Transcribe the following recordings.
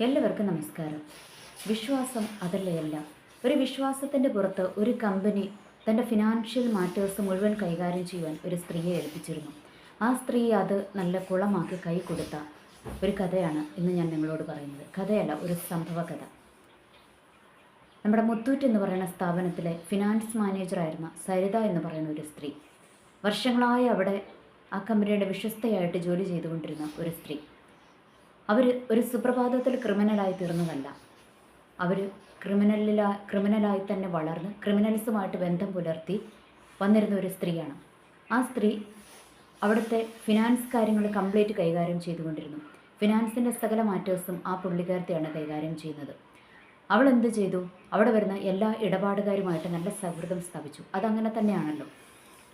എല്ലാവർക്കും നമസ്കാരം. വിശ്വാസം അതല്ലേ എല്ലാം. ഒരു വിശ്വാസത്തിന്റെ പുറത്ത് ഒരു കമ്പനി തന്റെ ഫിനാൻഷ്യൽ മാറ്റേഴ്സ് മുഴുവൻ കൈകാര്യം ചെയ്യുവാൻ ഒരു സ്ത്രീയെ ഏൽപ്പിച്ചിരുന്നു. ആ സ്ത്രീ അത് നല്ല കുളമാക്കി കൈ കൊടുത്ത ഒരു കഥയാണ് ഇന്ന് ഞാൻ നിങ്ങളോട് പറയുന്നത്. കഥയല്ല ഒരു സംഭവ കഥ. നമ്മുടെ മുത്തൂറ്റ് എന്ന് പറയുന്ന സ്ഥാപനത്തിലെ ഫിനാൻസ് മാനേജറായിരുന്ന സരിത എന്ന് പറയുന്ന ഒരു സ്ത്രീ. വർഷങ്ങളായി അവിടെ ആ കമ്പനിയുടെ വിശ്വസ്തയായിട്ട് ജോലി ചെയ്തുകൊണ്ടിരുന്ന ഒരു സ്ത്രീ. അവർ ഒരു സുപ്രഭാതത്തിൽ ക്രിമിനലായി തീർന്നതല്ല. അവർ ക്രിമിനലിലാ ക്രിമിനലായി തന്നെ വളർന്ന് ക്രിമിനൽസുമായിട്ട് ബന്ധം പുലർത്തി വന്നിരുന്ന ഒരു സ്ത്രീയാണ്. ആ സ്ത്രീ അവിടുത്തെ ഫിനാൻസ് കാര്യങ്ങൾ കംപ്ലീറ്റ് കൈകാര്യം ചെയ്തുകൊണ്ടിരുന്നു. ഫിനാൻസിന്റെ സകല മാറ്റേഴ്സും ആ പുള്ളിക്കാരത്തെയാണ് കൈകാര്യം ചെയ്യുന്നത്. അവൾ എന്ത് ചെയ്തു? അവിടെ വരുന്ന എല്ലാ ഇടപാടുകാരുമായിട്ട് നല്ല സൗഹൃദം സ്ഥാപിച്ചു. അതങ്ങനെ തന്നെയാണല്ലോ.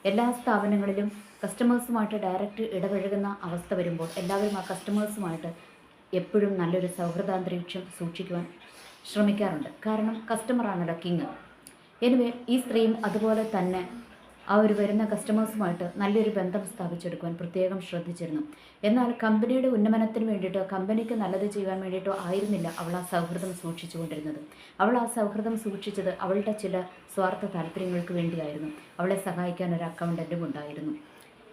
എല്ലാ സ്ഥാപനങ്ങളിലും കസ്റ്റമേഴ്സുമായിട്ട് ഡയറക്റ്റ് ഇടപഴകുന്ന അവസ്ഥ വരുമ്പോൾ എല്ലാവരും ആ കസ്റ്റമേഴ്സുമായിട്ട് എപ്പോഴും നല്ലൊരു സൗഹൃദാന്തരീക്ഷം സൂക്ഷിക്കുവാൻ ശ്രമിക്കാറുണ്ട്. കാരണം കസ്റ്റമറാണല്ലോ കിങ് എനിവേ ഈ സ്ത്രീയും അതുപോലെ തന്നെ ആ ഒരു വരുന്ന കസ്റ്റമേഴ്സുമായിട്ട് നല്ലൊരു ബന്ധം സ്ഥാപിച്ചെടുക്കുവാൻ പ്രത്യേകം ശ്രദ്ധിച്ചിരുന്നു. എന്നാൽ കമ്പനിയുടെ ഉന്നമനത്തിന് വേണ്ടിയിട്ടോ കമ്പനിക്ക് നല്ലത് ചെയ്യാൻ വേണ്ടിയിട്ടോ ആയിരുന്നില്ല അവൾ ആ സൗഹൃദം സൂക്ഷിച്ചുകൊണ്ടിരുന്നത് അവൾ ആ സൗഹൃദം സൂക്ഷിച്ചത് അവളുടെ ചില സ്വാർത്ഥ താല്പര്യങ്ങൾക്ക് വേണ്ടിയായിരുന്നു. അവളെ സഹായിക്കാൻ ഒരു അക്കൗണ്ടന്റും ഉണ്ടായിരുന്നു.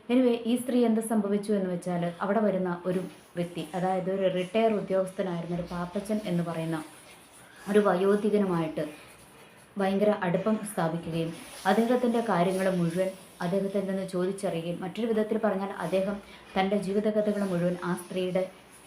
എനിവേ ഈ സ്ത്രീ എന്ത് സംഭവിച്ചു എന്ന് വെച്ചാൽ അവിടെ വരുന്ന ഒരു വ്യക്തി അതായത് ഒരു റിട്ടയർ ഉദ്യോഗസ്ഥനായിരുന്ന ഒരു പാപ്പച്ചൻ എന്ന് പറയുന്ന ഒരു വയോധികനുമായിട്ട് ഭയങ്കര അടുപ്പം സ്ഥാപിക്കുകയും അദ്ദേഹത്തിന്റെ കാര്യങ്ങൾ മുഴുവൻ അദ്ദേഹത്തിൽ നിന്ന് ചോദിച്ചറിയുകയും മറ്റൊരു വിധത്തിൽ പറഞ്ഞാൽ അദ്ദേഹം തന്റെ ജീവിതകഥകൾ മുഴുവൻ ആ സ്ത്രീയുടെ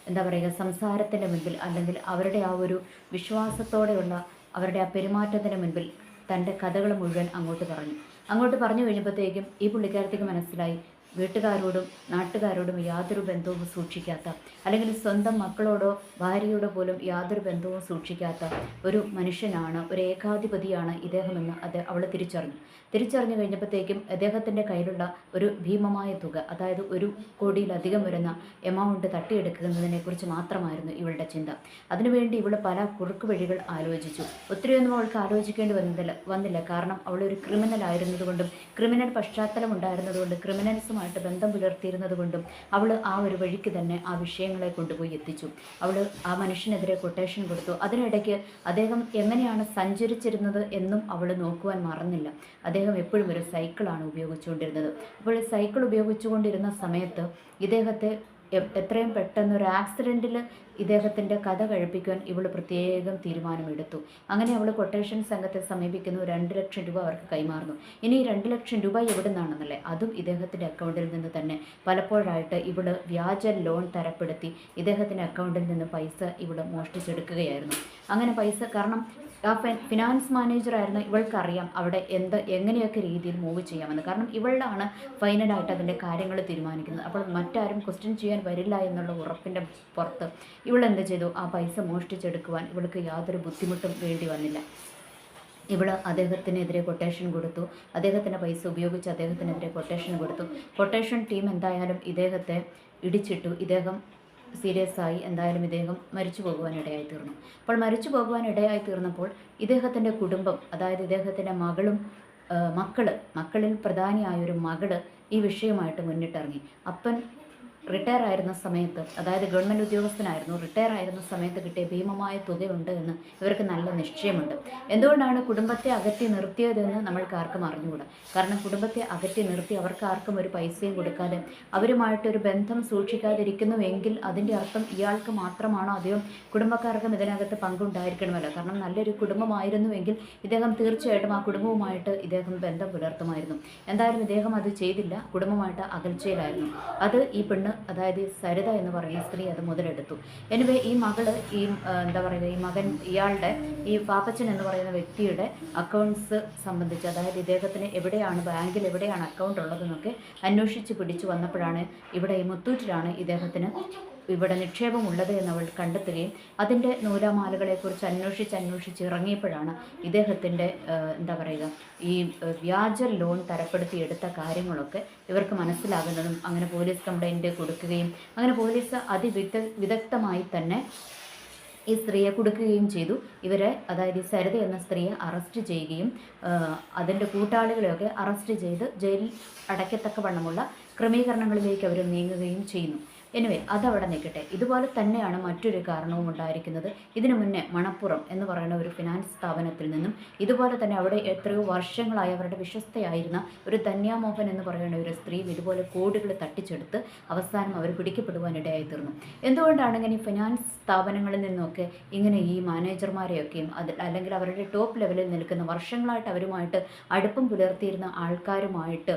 എന്താ പറയുക സംസാരത്തിന്റെ മുൻപിൽ അല്ലെങ്കിൽ അവരുടെ ആ ഒരു വിശ്വാസത്തോടെയുള്ള അവരുടെ ആ പെരുമാറ്റത്തിന്റെ മുൻപിൽ തന്റെ കഥകൾ മുഴുവൻ അങ്ങോട്ട് പറഞ്ഞു. അങ്ങോട്ട് പറഞ്ഞു കഴിഞ്ഞപ്പോഴത്തേക്കും ഈ പുള്ളിക്കാരത്തേക്ക് മനസ്സിലായി വീട്ടുകാരോടും നാട്ടുകാരോടും യാതൊരു ബന്ധവും സൂക്ഷിക്കാത്ത അല്ലെങ്കിൽ സ്വന്തം മക്കളോടോ ഭാര്യയോടോ പോലും യാതൊരു ബന്ധവും സൂക്ഷിക്കാത്ത ഒരു മനുഷ്യനാണ് ഒരു ഏകാധിപതിയാണ് ഇദ്ദേഹമെന്ന് അത് അവൾ തിരിച്ചറിഞ്ഞു. തിരിച്ചറിഞ്ഞു കഴിഞ്ഞപ്പോഴത്തേക്കും അദ്ദേഹത്തിന്റെ കയ്യിലുള്ള ഒരു ഭീമമായ തുക അതായത് ഒരു കോടിയിലധികം വരുന്ന എമൗണ്ട് തട്ടിയെടുക്കുന്നതിനെക്കുറിച്ച് മാത്രമായിരുന്നു ഇവളുടെ ചിന്ത. അതിനുവേണ്ടി ഇവൾ പല കുറുക്ക് വഴികൾ ആലോചിച്ചു. ഒത്തിരിയൊന്നും അവൾക്ക് ആലോചിക്കേണ്ടി വന്നില്ല വന്നില്ല. കാരണം അവളൊരു ക്രിമിനൽ ആയിരുന്നതുകൊണ്ടും ക്രിമിനൽ പശ്ചാത്തലം ഉണ്ടായിരുന്നതുകൊണ്ട് ക്രിമിനൽസുമായിട്ട് ബന്ധം പുലർത്തിയിരുന്നത് കൊണ്ടും അവൾ ആ ഒരു വഴിക്ക് തന്നെ ആ വിഷയങ്ങളെ കൊണ്ടുപോയി എത്തിച്ചു. അവൾ ആ മനുഷ്യനെതിരെ കൊട്ടേഷൻ കൊടുത്തു. അതിനിടയ്ക്ക് അദ്ദേഹം എങ്ങനെയാണ് സഞ്ചരിച്ചിരുന്നത് എന്നും അവൾ നോക്കുവാൻ മറന്നില്ല. അദ്ദേഹം എപ്പോഴും ഒരു സൈക്കിളാണ് ഉപയോഗിച്ചുകൊണ്ടിരുന്നത്. അപ്പോൾ സൈക്കിൾ ഉപയോഗിച്ചുകൊണ്ടിരുന്ന സമയത്ത് ഇദ്ദേഹത്തെ എത്രയും പെട്ടെന്ന് ഒരു ആക്സിഡന്റിൽ ഇദ്ദേഹത്തിന്റെ കഥ കഴിപ്പിക്കാൻ ഇവൾ പ്രത്യേകം തീരുമാനമെടുത്തു. അങ്ങനെ അവൾ കൊട്ടേഷൻ സംഘത്തെ സമീപിക്കുന്നു. രണ്ട് ലക്ഷം രൂപ അവർക്ക് കൈമാറുന്നു. ഇനി രണ്ട് ലക്ഷം രൂപ എവിടെ നിന്നാണെന്നല്ലേ അതും ഇദ്ദേഹത്തിന്റെ അക്കൗണ്ടിൽ നിന്ന് തന്നെ. പലപ്പോഴായിട്ട് ഇവൾ വ്യാജ ലോൺ തരപ്പെടുത്തി ഇദ്ദേഹത്തിന്റെ അക്കൗണ്ടിൽ നിന്ന് പൈസ ഇവിടെ മോഷ്ടിച്ചെടുക്കുകയായിരുന്നു. അങ്ങനെ പൈസ കാരണം ആ ഫിനാൻസ് മാനേജറായിരുന്ന ഇവൾക്കറിയാം അവിടെ എന്ത് എങ്ങനെയൊക്കെ രീതിയിൽ മൂവ് ചെയ്യാമെന്ന്. കാരണം ഇവളാണ് ഫൈനലായിട്ട് അതിന്റെ കാര്യങ്ങൾ തീരുമാനിക്കുന്നത്. അപ്പോൾ മറ്റാരും ക്വസ്റ്റ്യൻ ചെയ്യാൻ വരില്ല എന്നുള്ള ഉറപ്പിന്റെ പുറത്ത് ഇവൾ എന്ത് ചെയ്തു? ആ പൈസ മോഷ്ടിച്ചെടുക്കുവാൻ ഇവൾക്ക് യാതൊരു ബുദ്ധിമുട്ടും വേണ്ടി വന്നില്ല. ഇവൾ അദ്ദേഹത്തിനെതിരെ കൊട്ടേഷൻ കൊടുത്തു. അദ്ദേഹത്തിന്റെ പൈസ ഉപയോഗിച്ച് അദ്ദേഹത്തിനെതിരെ കൊട്ടേഷൻ കൊടുത്തു. കൊട്ടേഷൻ ടീം എന്തായാലും ഇദ്ദേഹത്തെ ഇടിച്ചിട്ടു. ഇദ്ദേഹം സീരിയസ് ആയി എന്തായാലും ഇദ്ദേഹം മരിച്ചു പോകുവാനിടയായി തീർന്നു. അപ്പോൾ മരിച്ചു പോകുവാനിടയായി തീർന്നപ്പോൾ ഇദ്ദേഹത്തിന്റെ കുടുംബം അതായത് ഇദ്ദേഹത്തിന്റെ മകളും മക്കൾ മക്കളിൽ പ്രധാനിയായൊരു മകൾ ഈ വിഷയമായിട്ട് മുന്നിട്ടിറങ്ങി. അപ്പൻ റിട്ടയർ ആയിരുന്ന സമയത്ത് അതായത് ഗവൺമെന്റ് ഉദ്യോഗസ്ഥനായിരുന്നു റിട്ടയർ ആയിരുന്ന സമയത്ത് കിട്ടിയ ഭീമമായ തുകയുണ്ട് എന്ന് ഇവർക്ക് നല്ല നിശ്ചയമുണ്ട്. എന്തുകൊണ്ടാണ് കുടുംബത്തെ അകറ്റി നിർത്തിയതെന്ന് നമ്മൾക്ക് ആർക്കും അറിഞ്ഞുകൂടാ. കാരണം കുടുംബത്തെ അകറ്റി നിർത്തി അവർക്ക് ആർക്കും ഒരു പൈസയും കൊടുക്കാതെ അവരുമായിട്ടൊരു ബന്ധം സൂക്ഷിക്കാതിരിക്കുന്നുവെങ്കിൽ അതിന്റെ അർത്ഥം ഇയാൾക്ക് മാത്രമാണോ? അതെയോ കുടുംബക്കാർക്കും ഇതിനകത്ത് പങ്കുണ്ടായിരിക്കണമല്ലോ. കാരണം നല്ലൊരു കുടുംബമായിരുന്നുവെങ്കിൽ ഇദ്ദേഹം തീർച്ചയായിട്ടും ആ കുടുംബവുമായിട്ട് ഇദ്ദേഹം ബന്ധം പുലർത്തുമായിരുന്നു. എന്തായാലും ഇദ്ദേഹം അത് ചെയ്തില്ല. കുടുംബമായിട്ട് അകൽച്ചയിലായിരുന്നു. അത് ഈ പെണ്ണ് അതായത് സരിത എന്ന് പറയുന്ന സ്ത്രീ അത് മുതലെടുത്തു. എനിവേ ഈ മകൾ ഈ എന്താ പറയുക ഈ മകൻ ഇയാളുടെ ഈ പാപ്പച്ചൻ എന്ന് പറയുന്ന വ്യക്തിയുടെ അക്കൗണ്ട്സ് സംബന്ധിച്ച് അതായത് ഇദ്ദേഹത്തിന് എവിടെയാണ് ബാങ്കിൽ എവിടെയാണ് അക്കൗണ്ട് ഉള്ളതെന്നൊക്കെ അന്വേഷിച്ച് പിടിച്ചു വന്നപ്പോഴാണ് ഇവിടെ ഈ മുത്തൂറ്റിലാണ് ഇദ്ദേഹത്തിന് ഇവിടെ നിക്ഷേപമുള്ളത് എന്ന് അവൾ കണ്ടെത്തുകയും അതിന്റെ നൂലാമാലകളെക്കുറിച്ച് അന്വേഷിച്ച് അന്വേഷിച്ച് ഇറങ്ങിയപ്പോഴാണ് ഇദ്ദേഹത്തിന്റെ എന്താ പറയുക ഈ വ്യാജ ലോൺ തരപ്പെടുത്തി എടുത്ത കാര്യങ്ങളൊക്കെ ഇവർക്ക് മനസ്സിലാകുന്നതും അങ്ങനെ പോലീസ് കംപ്ലൈന്റ് കൊടുക്കുകയും അങ്ങനെ പോലീസ് അതിവിദ വിദഗ്ധമായി തന്നെ ഈ സ്ത്രീയെ കൊടുക്കുകയും ചെയ്തു. ഇവരെ അതായത് ഈ സരിത എന്ന സ്ത്രീയെ അറസ്റ്റ് ചെയ്യുകയും അതിന്റെ കൂട്ടാളികളെയൊക്കെ അറസ്റ്റ് ചെയ്ത് ജയിലിൽ അടയ്ക്കത്തക്ക വണ്ണമുള്ള ക്രമീകരണങ്ങളിലേക്ക് അവർ നീങ്ങുകയും ചെയ്യുന്നു. എനിവേ അതവിടെ നിൽക്കട്ടെ. ഇതുപോലെ തന്നെയാണ് മറ്റൊരു കാരണവും ഉണ്ടായിരിക്കുന്നത്. ഇതിനു മുന്നേ മണപ്പുറം എന്ന് പറയുന്ന ഒരു ഫിനാൻസ് സ്ഥാപനത്തിൽ നിന്നും ഇതുപോലെ തന്നെ അവിടെ എത്രയോ വർഷങ്ങളായി അവരുടെ വിശ്വസ്തയായിരുന്ന ഒരു ധന്യാമോഹൻ എന്ന് പറയുന്ന ഒരു സ്ത്രീയും ഇതുപോലെ കോടികൾ തട്ടിച്ചെടുത്ത് അവസാനം അവർ പിടിക്കപ്പെടുവാനിടയായി തീർന്നു. എന്തുകൊണ്ടാണ് ഇങ്ങനെ ഫിനാൻസ് സ്ഥാപനങ്ങളിൽ നിന്നൊക്കെ ഇങ്ങനെ ഈ മാനേജർമാരെയൊക്കെയും അത് അല്ലെങ്കിൽ അവരുടെ ടോപ്പ് ലെവലിൽ നിൽക്കുന്ന വർഷങ്ങളായിട്ട് അവരുമായിട്ട് അടുപ്പം പുലർത്തിയിരുന്ന ആൾക്കാരുമായിട്ട്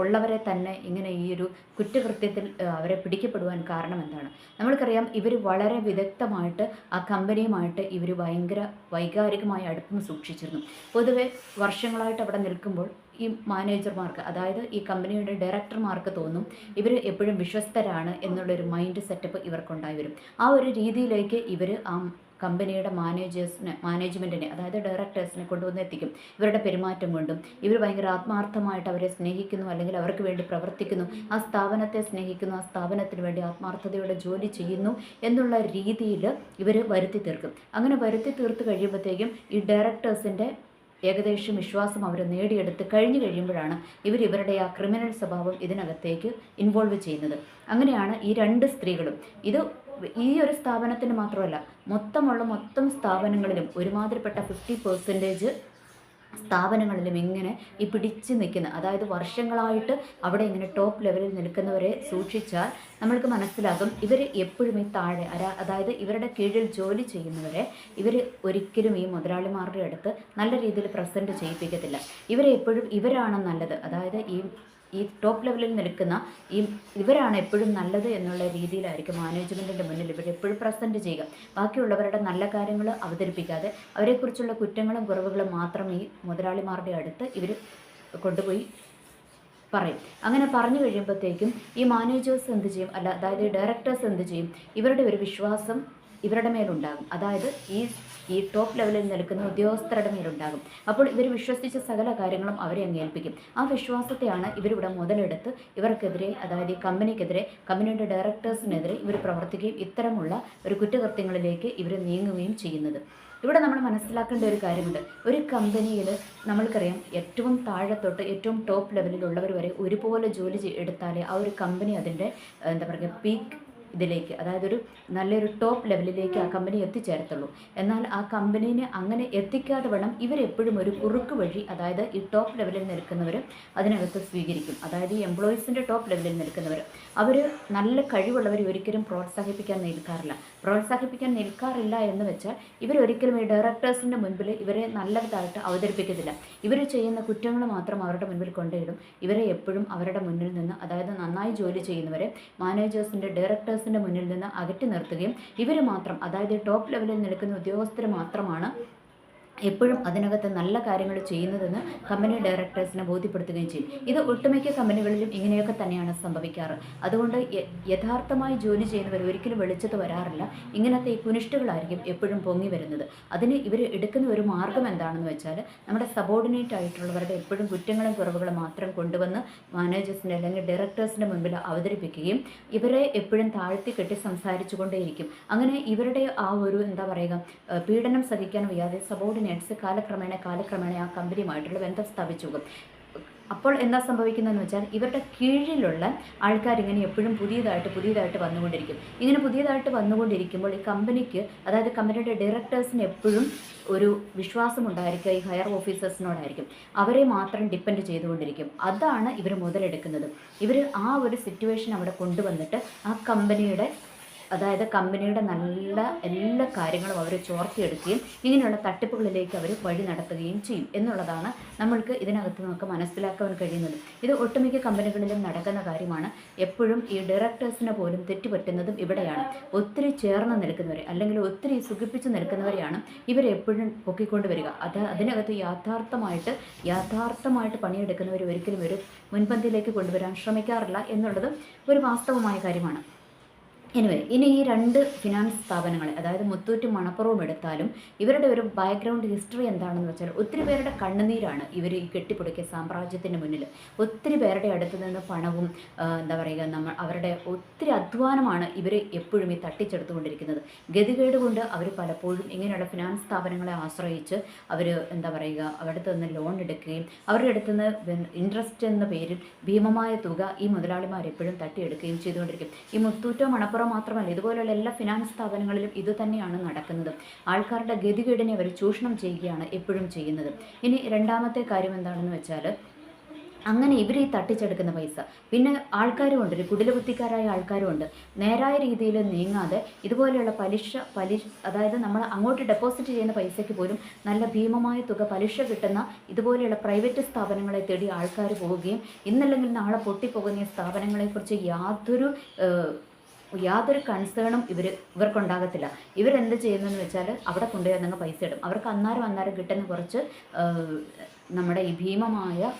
ഉള്ളവരെ തന്നെ ഇങ്ങനെ ഈ ഒരു കുറ്റകൃത്യത്തിൽ അവരെ പിടിക്കപ്പെടുവാൻ കാരണം എന്താണ്? നമ്മൾക്കറിയാം ഇവർ വളരെ വിദഗ്ധമായിട്ട് ആ കമ്പനിയുമായിട്ട് ഇവർ ഭയങ്കര വൈകാരികമായ അടുപ്പം സൂക്ഷിച്ചിരുന്നു. പൊതുവെ വർഷങ്ങളായിട്ട് അവിടെ നിൽക്കുമ്പോൾ ഈ മാനേജർമാർക്ക് അതായത് ഈ കമ്പനിയുടെ ഡയറക്ടർമാർക്ക് തോന്നും ഇവർ എപ്പോഴും വിശ്വസ്തരാണ് എന്നുള്ളൊരു മൈൻഡ് സെറ്റപ്പ് ഇവർക്കുണ്ടായി വരും. ആ ഒരു രീതിയിലേക്ക് ഇവർ ആ കമ്പനിയുടെ മാനേജേഴ്സിനെ മാനേജ്മെന്റിനെ അതായത് ഡയറക്ടേഴ്സിനെ കൊണ്ടുവന്ന് എത്തിക്കും. ഇവരുടെ പെരുമാറ്റം കൊണ്ടും ഇവർ ഭയങ്കര ആത്മാർത്ഥമായിട്ട് അവരെ സ്നേഹിക്കുന്നു അല്ലെങ്കിൽ അവർക്ക് വേണ്ടി പ്രവർത്തിക്കുന്നു. ആ സ്ഥാപനത്തെ സ്നേഹിക്കുന്നു ആ സ്ഥാപനത്തിന് വേണ്ടി ആത്മാർത്ഥതയോടെ ജോലി ചെയ്യുന്നു എന്നുള്ള രീതിയിൽ ഇവർ വരുത്തി തീർക്കും. അങ്ങനെ വരുത്തി തീർത്ത് കഴിയുമ്പോഴത്തേക്കും ഈ ഡയറക്ടേഴ്സിന്റെ ഏകദേശം വിശ്വാസം അവർ നേടിയെടുത്ത് കഴിഞ്ഞു കഴിയുമ്പോഴാണ് ഇവർ ഇവരുടെ ആ ക്രിമിനൽ സ്വഭാവം ഇതിനകത്തേക്ക് ഇൻവോൾവ് ചെയ്യുന്നത്. അങ്ങനെയാണ് ഈ രണ്ട് സ്ത്രീകളും. ഇത് ഈ ഒരു സ്ഥാപനത്തിന് മാത്രമല്ല മൊത്തമുള്ള മൊത്തം സ്ഥാപനങ്ങളിലും ഒരുമാതിരിപ്പെട്ട ഫിഫ്റ്റി പെർസെന്റേജ് സ്ഥാപനങ്ങളിലും ഇങ്ങനെ ഈ പിടിച്ച് നിൽക്കുന്ന അതായത് വർഷങ്ങളായിട്ട് അവിടെ ഇങ്ങനെ ടോപ്പ് ലെവലിൽ നിൽക്കുന്നവരെ സൂക്ഷിച്ചാൽ നമ്മൾക്ക് മനസ്സിലാകും ഇവർ എപ്പോഴും ഈ താഴെ അതായത് ഇവരുടെ കീഴിൽ ജോലി ചെയ്യുന്നവരെ ഇവർ ഒരിക്കലും ഈ മുതലാളിമാരുടെ അടുത്ത് നല്ല രീതിയിൽ പ്രസന്റ് ചെയ്യിപ്പിക്കത്തില്ല. ഇവരെ എപ്പോഴും ഇവരാണ് നല്ലത്. അതായത് ഈ ഈ ടോപ്പ് ലെവലിൽ നിൽക്കുന്ന ഈ ഇവരാണ് എപ്പോഴും നല്ലത് എന്നുള്ള രീതിയിലായിരിക്കും മാനേജ്മെന്റിന്റെ മുന്നിൽ ഇവർ എപ്പോഴും പ്രസന്റ് ചെയ്യുക. ബാക്കിയുള്ളവരുടെ നല്ല കാര്യങ്ങൾ അവതരിപ്പിക്കാതെ അവരെക്കുറിച്ചുള്ള കുറ്റങ്ങളും കുറവുകളും മാത്രം ഈ മുതലാളിമാരുടെ അടുത്ത് ഇവർ കൊണ്ടുപോയി പറയും. അങ്ങനെ പറഞ്ഞു കഴിയുമ്പോഴത്തേക്കും ഈ മാനേജേഴ്സ് എന്ത് ചെയ്യും? അല്ല അതായത് ഡയറക്ടേഴ്സ് എന്ത് ചെയ്യും? ഇവരുടെ ഒരു വിശ്വാസം ഇവരുടെ മേലുണ്ടാകും. അതായത് ഈ ഈ ടോപ്പ് ലെവലിൽ നിൽക്കുന്ന ഉദ്യോഗസ്ഥരുടെ മേലുണ്ടാകും. അപ്പോൾ ഇവർ വിശ്വസിച്ച സകല കാര്യങ്ങളും അവരെ അങ്ങ് ഏൽപ്പിക്കും. ആ വിശ്വാസത്തെയാണ് ഇവരിവിടെ മുതലെടുത്ത് ഇവർക്കെതിരെ അതായത് ഈ കമ്പനിക്കെതിരെ കമ്പനിയുടെ ഡയറക്ടേഴ്സിനെതിരെ ഇവർ പ്രവർത്തിക്കുകയും ഇത്തരമുള്ള ഒരു കുറ്റകൃത്യങ്ങളിലേക്ക് ഇവർ നീങ്ങുകയും ചെയ്യുന്നത്. ഇവിടെ നമ്മൾ മനസ്സിലാക്കേണ്ട ഒരു കാര്യമുണ്ട്. ഒരു കമ്പനിയിൽ നമ്മൾക്കറിയാം ഏറ്റവും താഴെ തൊട്ട് ഏറ്റവും ടോപ്പ് ലെവലിലുള്ളവർ വരെ ഒരുപോലെ ജോലി എടുത്താലേ ആ ഒരു കമ്പനി അതിന്റെ എന്താ പറയുക പീക്ക് ഇതിലേക്ക് അതായത് ഒരു നല്ലൊരു ടോപ്പ് ലെവലിലേക്ക് ആ കമ്പനി എത്തിച്ചേരത്തുള്ളൂ. എന്നാൽ ആ കമ്പനീനെ അങ്ങനെ എത്തിക്കാതെ വേണം ഇവരെപ്പോഴും ഒരു കുറുക്ക് വഴി അതായത് ഈ ടോപ്പ് ലെവലിൽ നിൽക്കുന്നവർ അതിനകത്ത് സ്വീകരിക്കും. അതായത് ഈ എംപ്ലോയീസിന്റെ ടോപ്പ് ലെവലിൽ നിൽക്കുന്നവർ അവർ നല്ല കഴിവുള്ളവർ ഒരിക്കലും പ്രോത്സാഹിപ്പിക്കാൻ നിൽക്കാറില്ല. പ്രോത്സാഹിപ്പിക്കാൻ നിൽക്കാറില്ല എന്ന് വെച്ചാൽ ഇവരൊരിക്കലും ഈ ഡയറക്ടേഴ്സിന്റെ മുൻപിൽ ഇവരെ നല്ലതായിട്ട് അവതരിപ്പിക്കത്തില്ല. ഇവർ ചെയ്യുന്ന കുറ്റങ്ങൾ മാത്രം അവരുടെ മുൻപിൽ കൊണ്ടുവരും. ഇവരെ എപ്പോഴും അവരുടെ മുന്നിൽ നിന്ന് അതായത് നന്നായി ജോലി ചെയ്യുന്നവരെ മാനേജേഴ്സിന്റെ ഡയറക്ടേഴ്സിന്റെ മുന്നിൽ നിന്ന് അകറ്റി നിർത്തുകയും ഇവർ മാത്രം അതായത് ടോപ്പ് ലെവലിൽ നിൽക്കുന്ന ഉദ്യോഗസ്ഥർ മാത്രമാണ് എപ്പോഴും അതിനകത്ത് നല്ല കാര്യങ്ങൾ ചെയ്യുന്നതെന്ന് കമ്പനി ഡയറക്ടേഴ്സിനെ ബോധ്യപ്പെടുത്തുകയും ചെയ്യും. ഇത് ഒട്ടുമിക്ക കമ്പനികളിലും ഇങ്ങനെയൊക്കെ തന്നെയാണ് സംഭവിക്കാറ്. അതുകൊണ്ട് യഥാർത്ഥമായി ജോലി ചെയ്യുന്നവർ ഒരിക്കലും വെളിച്ചത്ത് വരാറില്ല. ഇങ്ങനത്തെ ഈ കുനിഷ്ടുകളായിരിക്കും എപ്പോഴും പൊങ്ങി വരുന്നത്. അതിന് ഇവർ എടുക്കുന്ന ഒരു മാർഗം എന്താണെന്ന് വെച്ചാൽ നമ്മുടെ സബോർഡിനേറ്റ് ആയിട്ടുള്ളവരുടെ എപ്പോഴും കുറ്റങ്ങളും കുറവുകളും മാത്രം കൊണ്ടുവന്ന് മാനേജേഴ്സിന്റെ അല്ലെങ്കിൽ ഡയറക്ടേഴ്സിന്റെ മുമ്പിൽ അവതരിപ്പിക്കുകയും ഇവരെ എപ്പോഴും താഴ്ത്തി കെട്ടി സംസാരിച്ചു കൊണ്ടേയിരിക്കും അങ്ങനെ ഇവരുടെ ആ ഒരു എന്താ പറയുക പീഡനം സഹിക്കാൻ വയ്യാതെ സബോർഡിനേറ്റ്സ് കാലക്രമേണ കാലക്രമേണ ആ കമ്പനിയുമായിട്ടുള്ള ബന്ധം സ്ഥാപിച്ചു അപ്പോൾ എന്താ സംഭവിക്കുന്നതെന്ന് വെച്ചാൽ ഇവരുടെ കീഴിലുള്ള ആൾക്കാർ ഇങ്ങനെ എപ്പോഴും പുതിയതായിട്ട് പുതിയതായിട്ട് വന്നുകൊണ്ടിരിക്കും. ഇങ്ങനെ പുതിയതായിട്ട് വന്നുകൊണ്ടിരിക്കുമ്പോൾ ഈ കമ്പനിക്ക് അതായത് കമ്പനിയുടെ ഡയറക്ടേഴ്സിന് എപ്പോഴും ഒരു വിശ്വാസം ഉണ്ടായിരിക്കുക ഈ ഹയർ ഓഫീസേഴ്സിനോടായിരിക്കും അവരെ മാത്രം ഡിപ്പെൻഡ് ചെയ്തുകൊണ്ടിരിക്കും. അതാണ് ഇവർ മുതലെടുക്കുന്നത്. ഇവർ ആ ഒരു സിറ്റുവേഷൻ അവിടെ കൊണ്ടുവന്നിട്ട് ആ കമ്പനിയുടെ അതായത് കമ്പനിയുടെ നല്ല എല്ലാ കാര്യങ്ങളും അവർ ചോർത്തിയെടുക്കുകയും ഇങ്ങനെയുള്ള തട്ടിപ്പുകളിലേക്ക് അവർ വഴി നടത്തുകയും ചെയ്യും എന്നുള്ളതാണ് നമ്മൾക്ക് ഇതിനകത്ത് നമുക്ക് മനസ്സിലാക്കാൻ കഴിയുന്നത്. ഇത് ഒട്ടുമിക്ക കമ്പനികളിലും നടക്കുന്ന കാര്യമാണ്. എപ്പോഴും ഈ ഡയറക്ടേഴ്സിനെ പോലും തെറ്റുപറ്റുന്നതും ഇവിടെയാണ്. ഒത്തിരി ചേർന്ന് നിൽക്കുന്നവരെ അല്ലെങ്കിൽ ഒത്തിരി സുഖിപ്പിച്ച് നിൽക്കുന്നവരെയാണ് ഇവരെപ്പോഴും പൊക്കിക്കൊണ്ട് വരിക. അത് അതിനകത്ത് യാഥാർത്ഥമായിട്ട് യാഥാർത്ഥമായിട്ട് പണിയെടുക്കുന്നവർ ഒരിക്കലും ഒരു മുൻപന്തിയിലേക്ക് കൊണ്ടുവരാൻ ശ്രമിക്കാറില്ല എന്നുള്ളതും ഒരു വാസ്തവമായ കാര്യമാണ്. എനിവേ ഇനി ഈ രണ്ട് ഫിനാൻസ് സ്ഥാപനങ്ങൾ അതായത് മുത്തൂറ്റും മണപ്പുറവും എടുത്താലും ഇവരുടെ ഒരു ബാക്ക്ഗ്രൗണ്ട് ഹിസ്റ്ററി എന്താണെന്ന് വെച്ചാൽ ഒത്തിരി പേരുടെ കണ്ണുനീരാണ് ഇവർ ഈ കെട്ടിപ്പൊടുക്കിയ സാമ്രാജ്യത്തിന്റെ മുന്നിൽ. ഒത്തിരി പേരുടെ അടുത്ത് നിന്ന് പണവും എന്താ പറയുക നമ്മൾ അവരുടെ ഒത്തിരി അധ്വാനമാണ് ഇവർ എപ്പോഴും ഈ തട്ടിച്ചെടുത്തുകൊണ്ടിരിക്കുന്നത്. ഗതികേട് കൊണ്ട് അവർ പലപ്പോഴും ഇങ്ങനെയുള്ള ഫിനാൻസ് സ്ഥാപനങ്ങളെ ആശ്രയിച്ച് അവർ എന്താ പറയുക അവരുടെ നിന്ന് ലോൺ എടുക്കുകയും അവരുടെ അടുത്ത് നിന്ന് ഇൻട്രസ്റ്റ് എന്ന പേരിൽ ഭീമമായ തുക ഈ മുതലാളിമാർ എപ്പോഴും തട്ടിയെടുക്കുകയും ചെയ്തുകൊണ്ടിരിക്കും. ഈ മുത്തൂറ്റോ മണപ്പുറം മാത്രമല്ല ഇതുപോലെയുള്ള എല്ലാ ഫിനാൻസ് സ്ഥാപനങ്ങളിലും ഇത് തന്നെയാണ് നടക്കുന്നത്. ആൾക്കാരുടെ ഗതികേടിനെ അവർ ചൂഷണം ചെയ്യുകയാണ് എപ്പോഴും ചെയ്യുന്നത്. ഇനി രണ്ടാമത്തെ കാര്യം എന്താണെന്ന് വെച്ചാൽ അങ്ങനെ ഇവർ ഈ തട്ടിച്ചെടുക്കുന്ന പൈസ. പിന്നെ ആൾക്കാരും ഉണ്ട് ഒരു കുടിലബുദ്ധിക്കാരായ ആൾക്കാരും ഉണ്ട് നേരായ രീതിയിൽ നീങ്ങാതെ ഇതുപോലെയുള്ള പലിശ പലിശ അതായത് നമ്മൾ അങ്ങോട്ട് ഡെപ്പോസിറ്റ് ചെയ്യുന്ന പൈസയ്ക്ക് പോലും നല്ല ഭീമമായ തുക പലിശ കിട്ടുന്ന ഇതുപോലെയുള്ള പ്രൈവറ്റ് സ്ഥാപനങ്ങളെ തേടി ആൾക്കാർ പോവുകയും ഇന്നല്ലെങ്കിൽ നാളെ പൊട്ടിപ്പോകുന്ന ഈ സ്ഥാപനങ്ങളെക്കുറിച്ച് യാതൊരു യാതൊരു കൺസേണും ഇവർ ഇവർക്കുണ്ടാകത്തില്ല. ഇവരെന്ത് ചെയ്യുന്നതെന്ന് വെച്ചാൽ അവിടെ നിങ്ങൾ പൈസ ഇടും. അവർക്ക് അന്നേരം അന്നേരം കിട്ടുന്ന കുറച്ച് നമ്മുടെ ഈ ഭീമമായ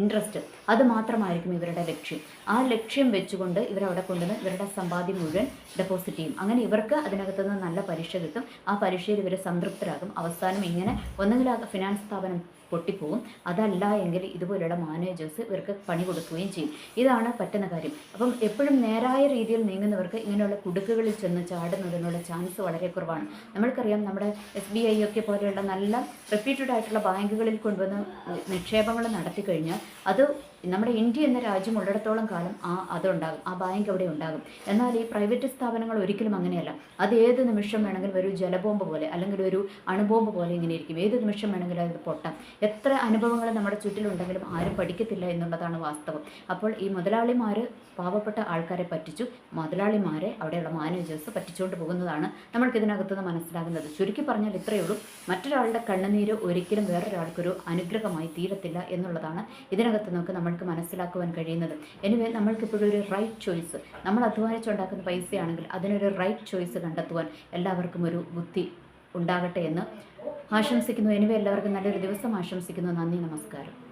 ഇൻട്രസ്റ്റ് അത് മാത്രമായിരിക്കും ഇവരുടെ ലക്ഷ്യം. ആ ലക്ഷ്യം വെച്ചുകൊണ്ട് ഇവരവിടെ കൊണ്ടുവന്ന് ഇവരുടെ സമ്പാദ്യം മുഴുവൻ ഡെപ്പോസിറ്റ് ചെയ്യും. അങ്ങനെ ഇവർക്ക് അതിനകത്തു നിന്ന് നല്ല പലിശ കിട്ടും. ആ പലിശയിൽ ഇവർ സംതൃപ്തരാകും. അവസാനം ഇങ്ങനെ ഒന്നുകിൽ ആ ഫിനാൻസ് സ്ഥാപനം പൊട്ടിപ്പോവും. അതല്ല എങ്കിൽ ഇതുപോലെയുള്ള മാനേജേഴ്സ് ഇവർക്ക് പണി കൊടുക്കുകയും ചെയ്യും. ഇതാണ് പറ്റുന്ന കാര്യം. അപ്പം എപ്പോഴും നേരായ രീതിയിൽ നീങ്ങുന്നവർക്ക് ഇങ്ങനെയുള്ള കുടുക്കുകളിൽ ചെന്ന് ചാടുന്നതിനുള്ള ചാൻസ് വളരെ കുറവാണ്. നമ്മൾക്കറിയാം നമ്മുടെ എസ് ബി ഐ ഒക്കെ പോലെയുള്ള നല്ല റെപ്യൂട്ടഡ് ആയിട്ടുള്ള ബാങ്കുകളിൽ കൊണ്ടുവന്ന് നിക്ഷേപങ്ങൾ നടത്തി കഴിഞ്ഞാൽ അത് നമ്മുടെ ഇന്ത്യ എന്ന രാജ്യം ഉള്ളിടത്തോളം കാലം ആ അതുണ്ടാകും ആ ബാങ്ക് അവിടെ ഉണ്ടാകും. എന്നാൽ ഈ പ്രൈവറ്റ് സ്ഥാപനങ്ങൾ ഒരിക്കലും അങ്ങനെയല്ല. അത് ഏത് നിമിഷം വേണമെങ്കിലും ഒരു ജലബോംബ് പോലെ അല്ലെങ്കിൽ ഒരു അണുബോംബ് പോലെ ഇങ്ങനെ ഇരിക്കും. ഏത് നിമിഷം വേണമെങ്കിലും അത് പൊട്ടാം. എത്ര അനുഭവങ്ങൾ നമ്മുടെ ചുറ്റിലുണ്ടെങ്കിലും ആരും പഠിക്കത്തില്ല എന്നുള്ളതാണ് വാസ്തവം. അപ്പോൾ ഈ മുതലാളിമാർ പാവപ്പെട്ട ആൾക്കാരെ പറ്റിച്ചു മുതലാളിമാരെ അവിടെയുള്ള മാനേജേഴ്സ് പറ്റിച്ചുകൊണ്ട് പോകുന്നതാണ് നമ്മൾക്ക് ഇതിനകത്തുനിന്ന് മനസ്സിലാകുന്നത്. ചുരുക്കി പറഞ്ഞാൽ ഇത്രയേ ഉള്ളൂ. മറ്റൊരാളുടെ കണ്ണുനീര് ഒരിക്കലും വേറൊരാൾക്കൊരു അനുഗ്രഹമായി തീരത്തില്ല എന്നുള്ളതാണ് ഇതിനകത്ത് നമുക്ക് നമ്മൾക്ക് മനസ്സിലാക്കുവാൻ കഴിയുന്നത്. എനിവേ നമ്മൾക്ക് ഒരു റൈറ്റ് ചോയ്സ് നമ്മൾ അധ്വാനിച്ചുണ്ടാക്കുന്ന പൈസയാണെങ്കിൽ അതിനൊരു റൈറ്റ് ചോയ്സ് കണ്ടെത്തുവാൻ എല്ലാവർക്കും ഒരു ബുദ്ധി ഉണ്ടാകട്ടെ എന്ന് ആശംസിക്കുന്നു. എനിവേ എല്ലാവർക്കും നല്ലൊരു ദിവസം ആശംസിക്കുന്നു. നന്ദി നമസ്കാരം.